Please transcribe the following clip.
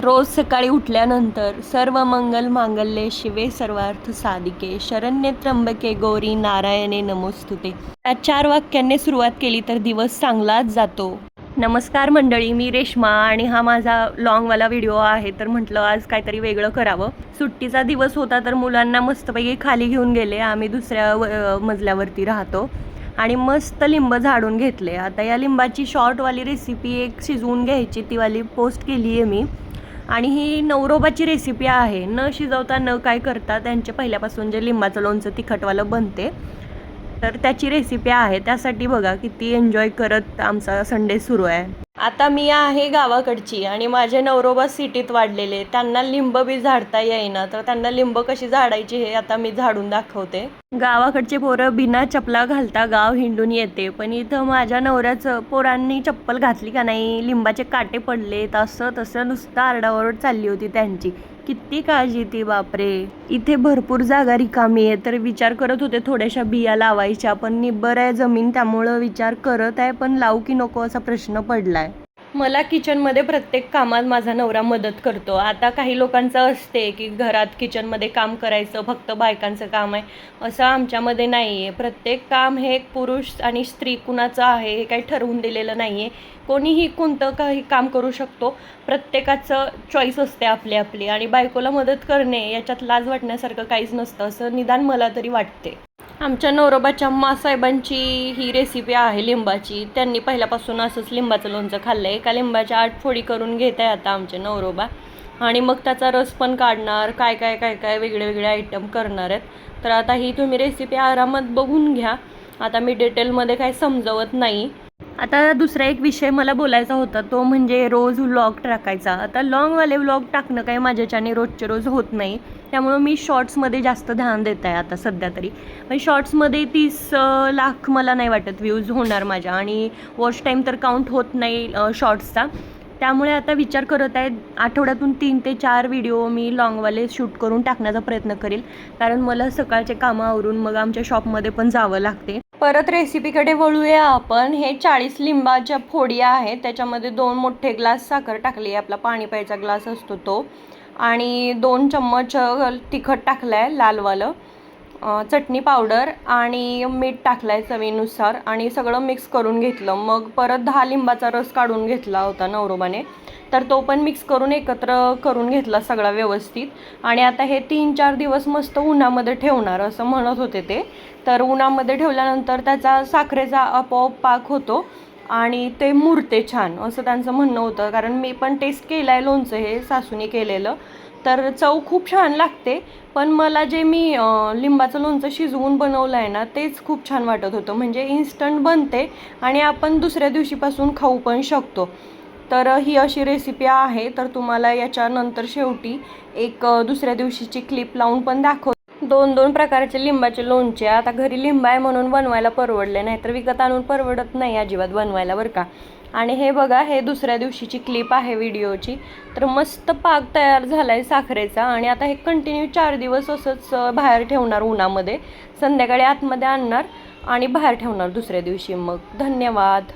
रोज सकाळी उठल्यानंतर सर्व मंगल मांगल्ये शिवे सर्वार्थ साधिके. शरण्य त्र्यंबके गौरी नारायणे नमोस्तुते. या चार वाक्यांनी सुरुवात केली तर दिवस चांगलाच जातो. नमस्कार मंडळी मी रेश्मा आणि हा माझा लॉंगवाला व्हिडिओ आहे. तर म्हटलं आज काहीतरी वेगळं करावं. सुट्टीचा दिवस होता तर मुलांना मस्तपैकी खाली घेऊन गेले. आम्ही दुसऱ्या व- मजल्यावरती राहतो. आणि मस्त लिंब झाडून घेतले. आता या लिंबाची शॉर्टवाली रेसिपी एक शिजवून घ्यायची. ती वाली पोस्ट केली आहे मी. आणि ही नवरोबाची रेसिपी आहे. न शिजवता न काय करता त्यांचे पहिल्यापासून जे लिंबाचं लोणचं तिखटवालं बनते तर त्याची रेसिपी आहे. त्यासाठी बघा किती एन्जॉय करत आमचा संडे सुरू आहे. आता मी आहे गावाकडची आणि माझे नवरोबा सिटीत वाढलेले त्यांना लिंब बी झाडता येईना. तर त्यांना लिंब कशी झाडायची हे आता मी झाडून दाखवते. गावाकडचे पोरं बिना चपला घालता गाव हिंडून येते. पण इथं माझ्या नवऱ्याचं पोरांनी चप्पल घातली का नाही? लिंबाचे काटे पडले तसं तसं नुसतं आरडाओरड चालली होती त्यांची. किती काळजी ती बापरे. इथे भरपूर जागा रिकामी आहे. तर विचार करत होते थोड्याशा बिया लावायच्या पण निब्बर आहे जमीन त्यामुळं विचार करत आहे पण लावू की नको असा प्रश्न पडलाय. मला किचनमध्ये प्रत्येक कामात माझा नवरा मदत करतो. आता काही लोकांचं असते की घरात किचनमध्ये काम करायचं फक्त बायकांचं काम आहे असं आमच्यामध्ये नाही आहे प्रत्येक काम हे पुरुष आणि स्त्री कुणाचं आहे हे काही ठरवून दिलेलं नाही आहे कोणीही कोणतं काही काम करू शकतो. प्रत्येकाचं चॉईस असते आपली आपली आणि बायकोला मदत करणे याच्यात लाज वाटण्यासारखं काहीच नसतं. असं निदान मला तरी वाटते. आमच्या नवरोबाच्या मासाहेबांची ही रेसिपी आहे लिंबाची. त्यांनी पहिल्यापासून असंच लिंबाचं लोणचं खाल्लं आहे एका लिंबाच्या आठ फोडी करून घेत आहे आता आमचे नवरोबा. आणि मग त्याचा रस पण काढणार काय काय काय काय वेगळे वेगळे आयटम करणार आहेत. तर आता ही तुम्ही रेसिपी आरामात बघून घ्या. आता मी डिटेलमध्ये काही समजवत नाही. आता दुसरा एक विषय मला बोलायचा होता तो म्हणजे रोज व्लॉग टाकायचा. आता लॉंगवाले व्लॉग टाकणं काही माझ्याच्याने रोजचे रोज होत नाही. त्यामुळं मी शॉर्ट्समध्ये जास्त ध्यान देत आहे आता सध्या तरी. पण शॉर्ट्समध्ये तीस लाख मला नाही वाटत व्ह्यूज होणार माझ्या आणि वॉच टाईम तर काउंट होत नाही शॉर्ट्सचा. त्यामुळे आता विचार करत आहे आठवड्यातून तीन ते चार व्हिडिओ मी लॉंगवाले शूट करून टाकण्याचा प्रयत्न करेल. कारण मला सकाळचे कामं आवरून मग आमच्या शॉपमध्ये पण जावं लागते. परत रेसिपीकडे वळूया आपण. हे चाळीस लिंबाच्या फोडिया आहेत. त्याच्यामध्ये दोन मोठे ग्लास साखर टाकली आहे. आपला पाणी प्यायचा ग्लास असतो तो. आणि दोन चम्मच तिखट टाकलं आहे लालवालं. चटणी पावडर आणि मीठ टाकलं आहे चवीनुसार आणि सगळं मिक्स करून घेतलं. मग परत दहा लिंबाचा रस काढून घेतला होता नवरोबाने. तर तो पण मिक्स करून एकत्र करून घेतला सगळा व्यवस्थित. आणि आता हे तीन चार दिवस मस्त उन्हामध्ये ठेवणार असं म्हणत होते ते. तर उन्हामध्ये ठेवल्यानंतर त्याचा साखरेचा आपोआप पाक होतो. आणि ते मुरते छान असं त्यांचं म्हणणं होतं. कारण मी पण टेस्ट केलं आहे लोणचं हे सासूने केलेलं. तर चव खूप छान लागते. पण मला जे मी लिंबाचं लोणचं शिजवून बनवलं आहे ना तेच खूप छान वाटत होतं. म्हणजे इन्स्टंट बनते आणि आपण दुसऱ्या दिवशीपासून खाऊ पण शकतो. तर ही अशी रेसिपी आहे. तर तुम्हाला याच्यानंतर शेवटी एक दुसऱ्या दिवशीची क्लिप लावून पण दाखव दोन दोन प्रकारचे लिंबाचे लोणचे. आता घरी लिंब आहे म्हणून बनवायला परवडले नाही तर विकत आणून परवडत नाही अजिबात बनवायला बरं का. आणि हे बघा हे दुसऱ्या दिवशीची क्लिप आहे व्हिडिओची. तर मस्त पाक तयार झाला आहे साखरेचा. आणि आता हे कंटिन्यू चार दिवस असंच बाहेर ठेवणार उन्हामध्ये. संध्याकाळी आतमध्ये आणणार आणि बाहेर ठेवणार दुसऱ्या दिवशी. मग धन्यवाद.